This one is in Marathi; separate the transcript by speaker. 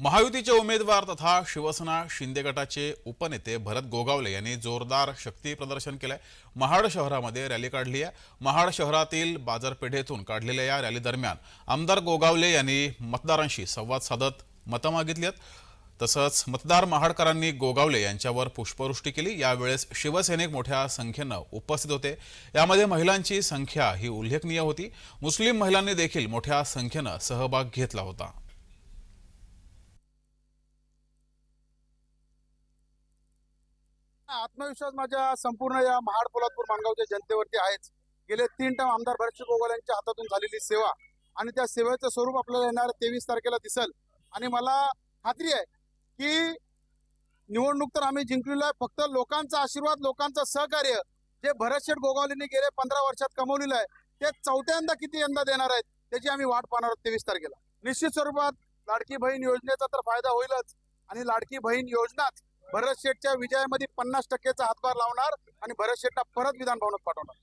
Speaker 1: महायुतीचे उमेदवार तथा शिवसेना शिंदे गटाचे उपनेते भरत गोगावले यांनी जोरदार शक्ती प्रदर्शन केलंय. महाड शहरामध्ये रॅली काढली आहे. महाड शहरातील बाजारपेठेतून काढलेल्या या रॅली दरम्यान आमदार गोगावले यांनी मतदारांशी संवाद साधत मतं मागितली आहेत. तसंच मतदार महाडकरांनी गोगावले यांच्यावर पुष्पवृष्टी केली. यावेळेस शिवसैनिक मोठ्या संख्येनं उपस्थित होते. यामध्ये महिलांची संख्या ही उल्लेखनीय होती. मुस्लिम महिलांनी देखील मोठ्या संख्येनं सहभाग घेतला होता.
Speaker 2: आत्मविश्वास माझ्या संपूर्ण या महाड पोलादपूर माणगावच्या जनतेवरती आहेच. गेले तीन टर्म आमदार भरतसिंह गोगोल यांच्या हातातून झालेली सेवा आणि त्या सेवेचं स्वरूप आपल्याला येणार तेवीस तारखेला दिसल. आणि मला खात्री आहे की निवडणूक तर आम्ही जिंकलेलो आहे. फक्त लोकांचा आशीर्वाद लोकांचं सहकार्य जे भरतशेठ गोगावलेंनी गेले पंधरा वर्षात कमवलेलं आहे ते चौथ्यांदा किती यंदा देणार आहेत त्याची आम्ही वाट पाहणार आहोत तेवीस तारखेला. निश्चित स्वरूपात लाडकी बहीण योजनेचा तर फायदा होईलच. आणि लाडकी बहीण योजनाच भरत शेठच्या विजयामध्ये पन्नास टक्केचा हातभार लावणार आणि भरत शेठला परत विधान भवनात पाठवणार.